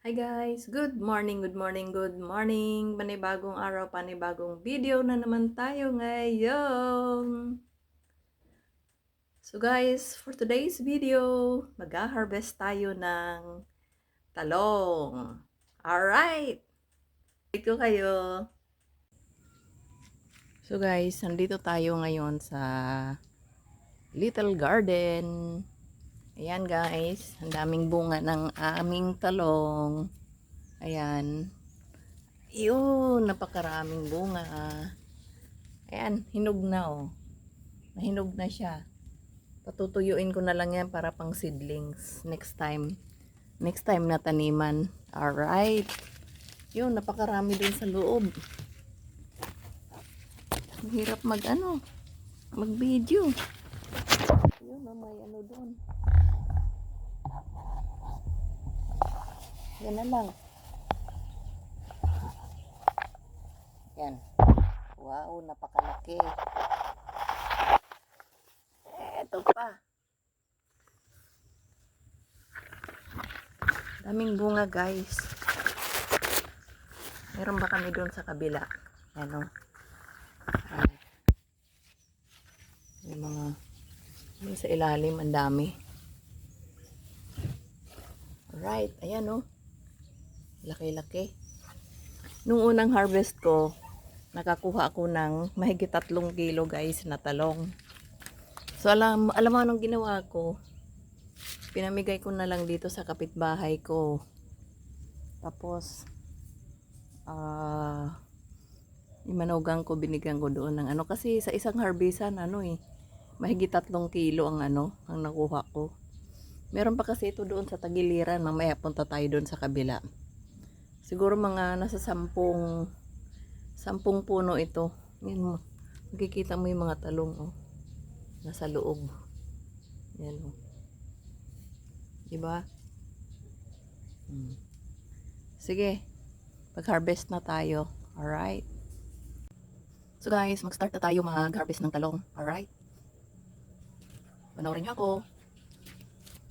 Hi guys! Good morning, good morning, good morning! Panibagong araw, panibagong video na naman tayo ngayon! So guys, for today's video, mag-harvest tayo ng talong. Alright! Wait ko kayo! So guys, nandito tayo ngayon sa Little Garden. Ayan guys, ang daming bunga ng aming talong. Ayan. Yun, napakaraming bunga. Ayan, hinog na oh. Nahinog na siya. Patutuyuin ko na lang yan para pang seedlings next time. Next time na taniman. Alright. Yun, napakarami din sa loob. Mahirap mag ano, mag video. Yun, may ano doon. Yan na lang. Yan. Wow, napakalaki. Eto pa. Daming bunga, guys. Meron ba kami doon sa kabila? Ano? Ayan. May mga yung sa ilalim, ang dami. Alright, ayan oh. Laki-laki. Nung unang harvest ko, nakakuha ako ng mahigit tatlong kilo guys na talong. So alam, alam mo anong ginawa ko? Pinamigay ko na lang dito sa kapitbahay ko. Tapos, ah, imanugang ko, binigyan ko doon ng ano. Kasi sa isang harvestan, ano eh, mahigit tatlong kilo ang ano, ang nakuha ko. Meron pa kasi ito doon sa tagiliran. Mamaya punta tayo doon sa kabila. Siguro mga nasa sampung sampung puno ito. Yan mo. Makikita mo yung mga talong oh. Nasa loob. Yan oh. Diba? Hmm. Sige. Pag-harvest na tayo. Alright. So guys, mag-start na tayo mag-harvest ng talong. Alright. Panoorin niyo ako.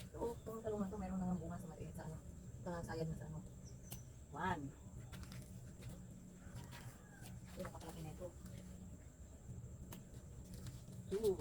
So, itong talong na to, meron nang bunga sa maliit sa ano. Sa sayad na sa One. Ito, napakalaki na ito. Two.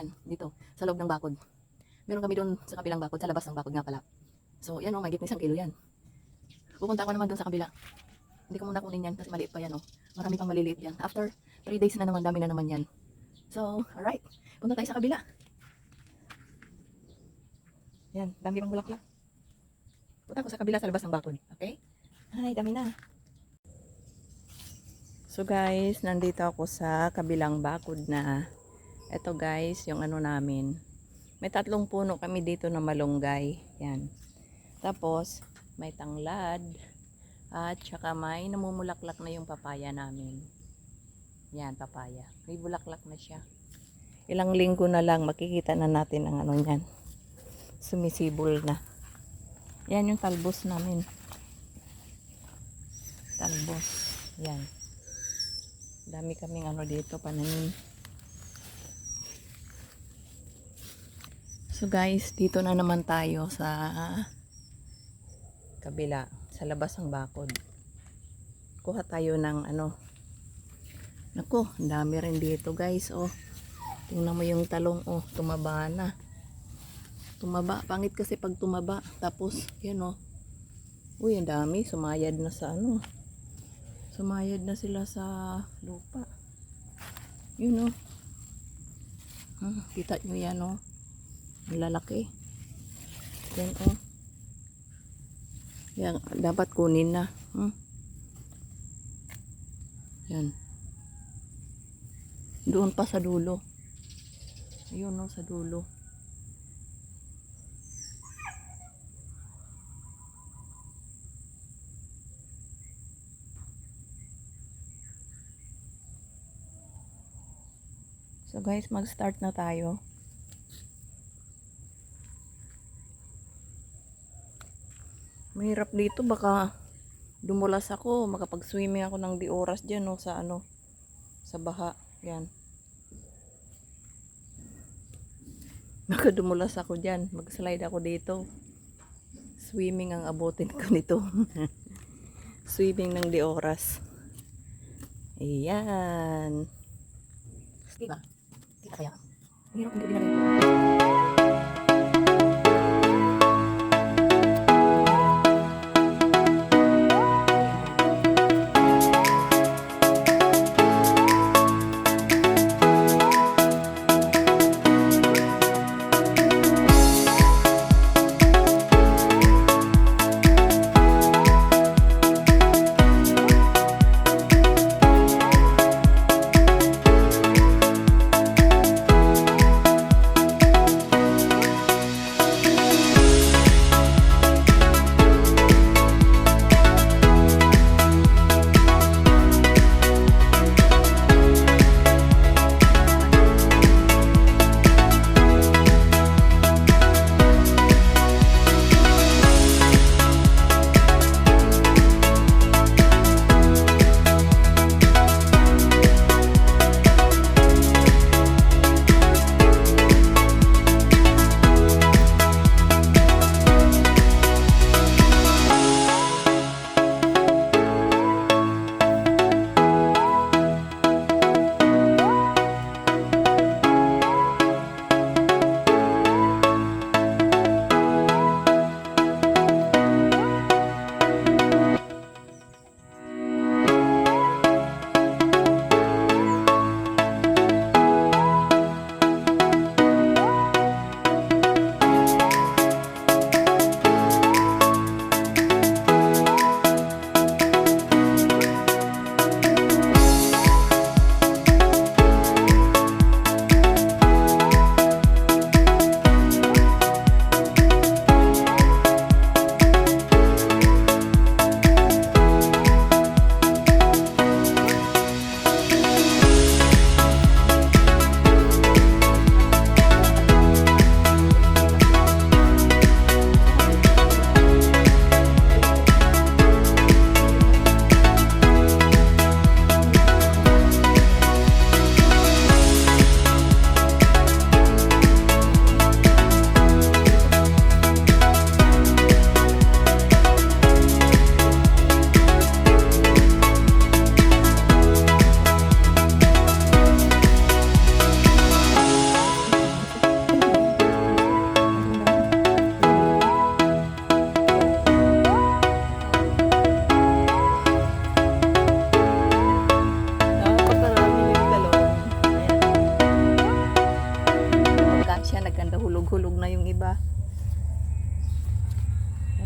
Isang ano pa lang yan, dito, sa loob ng bakod. Meron kami doon sa kabilang bakod, sa labas ng bakod nga pala. So, yan o, may na isang kilo yan. Pupunta ako naman doon sa kabila. Hindi ko muna kunin yan kasi maliit pa yan o. Marami pang maliliit yan. After 3 days na naman, dami na naman yan. So, alright. Punta tayo sa kabila. Yan, dami pang bulaklak. Punta ko sa kabila sa labas ng bakod. Okay? Ay, dami na. So guys, nandito ako sa kabilang bakod na. Ito guys, yung ano namin. May tatlong puno kami dito na malunggay. Yan. Tapos, may tanglad. At saka may namumulaklak na yung papaya namin. Yan, papaya. May bulaklak na siya. Ilang linggo na lang, makikita na natin ang ano yan. Sumisibol na. Yan yung talbos namin. Talbos. Yan. Dami kaming ano dito, pananim. So guys, dito na naman tayo sa kabila, sa labas ng bakod. Kuha tayo ng ano. Nako, dami rin dito guys, oh. Tingnan mo yung talong, oh, tumaba na. Tumaba, pangit kasi pag tumaba. Tapos, yan oh. Uy, ang dami, sumayad na sa ano. Sumayad na sila sa lupa. Yun oh. Hmm, kita nyo yan oh. Ang lalaki. Yan oh. Yan, dapat kunin na. Hmm. Yan. Doon pa sa dulo. Ayun oh, sa dulo. So guys, mag-start na tayo. Mahirap dito baka dumulas ako, makapag-swimming ako ng di oras diyan no sa ano sa baha. Yan. Baka dumulas ako diyan, mag-slide ako dito. Swimming ang abutin ko nito. swimming ng di oras. Ayan. Diba? Kita kaya? Hirap hindi binalik.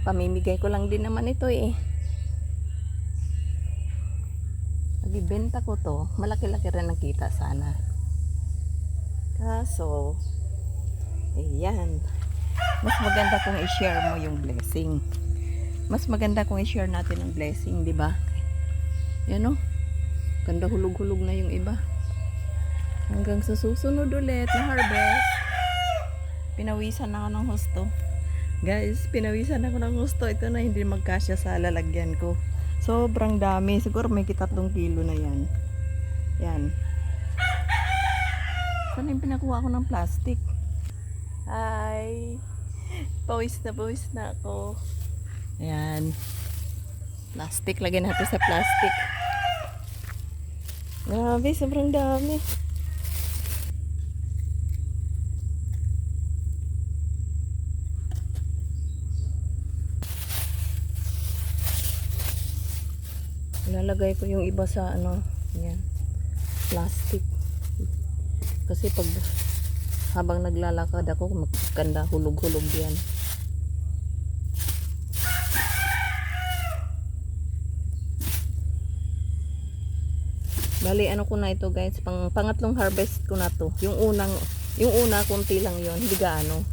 Pamimigay ko lang din naman ito eh. Nagbibenta ko to, malaki-laki rin ang kita sana. Kaso, ayan. Mas maganda kung i-share mo yung blessing. Mas maganda kung i-share natin ang blessing, di ba? Yan o. Ganda hulog-hulog na yung iba. Hanggang sa susunod ulit na harvest. Pinawisan ako ng husto. Guys, pinawisan ako ng gusto. Ito na hindi magkasya sa lalagyan ko. Sobrang dami. Siguro may kitatlong kilo na yan. Yan. Saan yung pinakuha ko ng plastic? Hi! Pawis na pawis na ako. Ayan. Plastic. Lagyan natin sa plastic. Grabe, sobrang dami. Ilalagay ko yung iba sa ano, yan, plastic. Kasi pag habang naglalakad ako, magkanda hulog-hulog yan. Bali, ano ko na ito guys, pang pangatlong harvest ko na to. Yung unang, yung una, konti lang yon hindi gaano.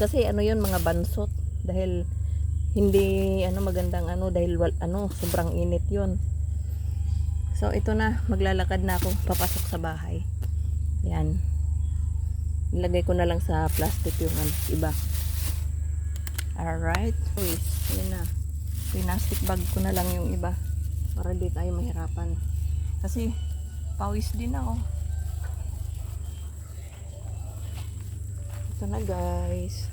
Kasi ano yon mga bansot. Dahil hindi ano magandang ano dahil ano sobrang init yon so ito na. Maglalakad na ako. Papasok sa bahay. Yan. Ilagay ko na lang sa plastic yung ano, iba. Alright. Uy yun na. Plastic bag ko na lang yung iba. Para di tayo mahirapan. Kasi pawis din ako. Ito na guys.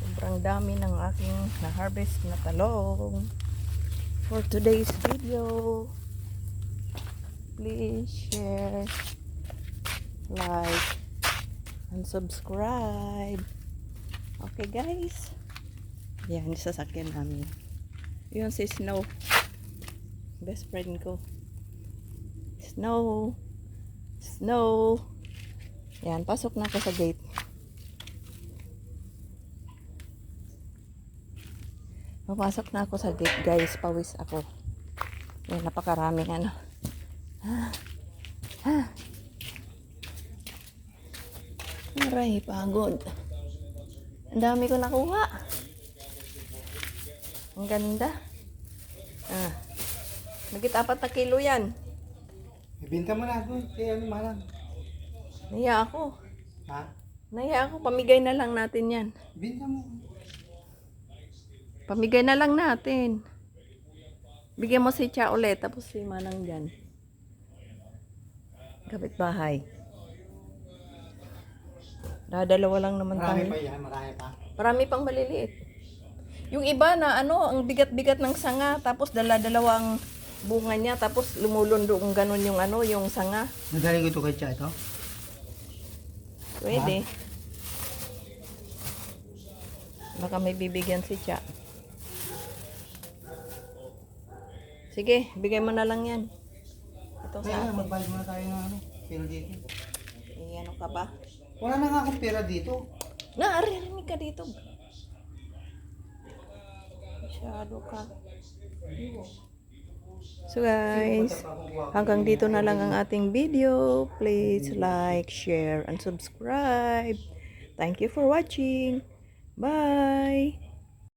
Sobrang dami ng aking na-harvest na talong for today's video. Please share like and subscribe. Okay guys? Yan yung sasakyan namin. Yun si Snow. Best friend ko. Snow. Snow. Yan pasok na ako sa gate Papasok na ako sa gate guys. Pawis ako. Yan, napakaraming ano. Ah. Ah. Aray, pagod. Ang dami ko nakuha. Ang ganda. Ah. Nagit apat na kilo yan. Ibinta mo na doon. Kaya ano malang. Naya ako. Ha? Naya ako. Pamigay na lang natin yan. Ibinta mo. Pamigay na lang natin. Bigyan mo si Cha ulit. Tapos si Manang dyan. Kapitbahay. Dadalawa lang naman Marami tayo. pa yan. Marami pa. Marami pang maliliit. Yung iba na ano, ang bigat-bigat ng sanga, tapos dala-dalawang bunga niya, tapos lumulundong ganun yung ano, yung sanga. Nagaling ko ito kay Cha ito. Pwede. Baka may bibigyan si Cha. Sige, bigay mo na lang yan. Ito Kaya sa nga, akin. magbayad muna tayo ng ano. Pera dito. Eh, ano ka ba? Wala na nga akong pera dito. Naarinig ka dito. Masyado ka. So guys, hanggang dito na lang ang ating video. Please like, share, and subscribe. Thank you for watching. Bye!